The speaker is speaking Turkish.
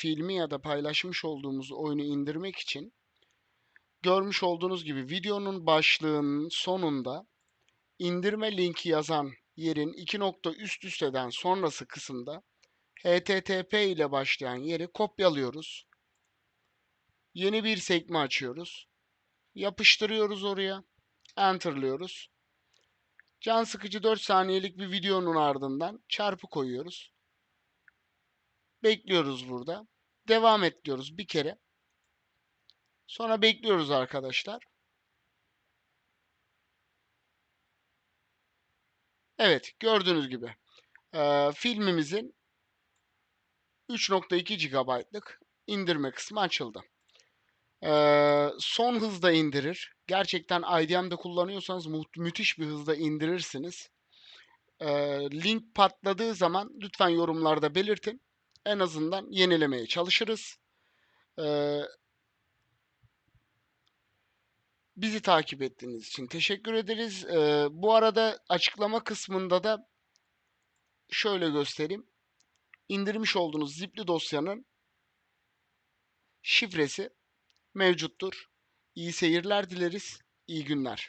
filmi ya da paylaşmış olduğumuz oyunu indirmek için görmüş olduğunuz gibi videonun başlığının sonunda indirme linki yazan yerin iki nokta üst üsteden sonrası kısımda http ile başlayan yeri kopyalıyoruz. Yeni bir sekme açıyoruz. Yapıştırıyoruz oraya. Enter'lıyoruz. Can sıkıcı 4 saniyelik bir videonun ardından çarpı koyuyoruz. Bekliyoruz burada. Devam et diyoruz bir kere. Sonra bekliyoruz arkadaşlar. Evet gördüğünüz gibi eee, filmimizin 3.2 GB'lık indirme kısmı açıldı. Eee, son hızda indirir. Gerçekten IDM'de kullanıyorsanız mu- müthiş bir hızda indirirsiniz. Eee, link patladığı zaman lütfen yorumlarda belirtin. En azından yenilemeye çalışırız. Eee, bizi takip ettiğiniz için teşekkür ederiz. Eee, bu arada açıklama kısmında da şöyle göstereyim. İndirmiş olduğunuz zipli dosyanın şifresi mevcuttur. İyi seyirler dileriz. İyi günler.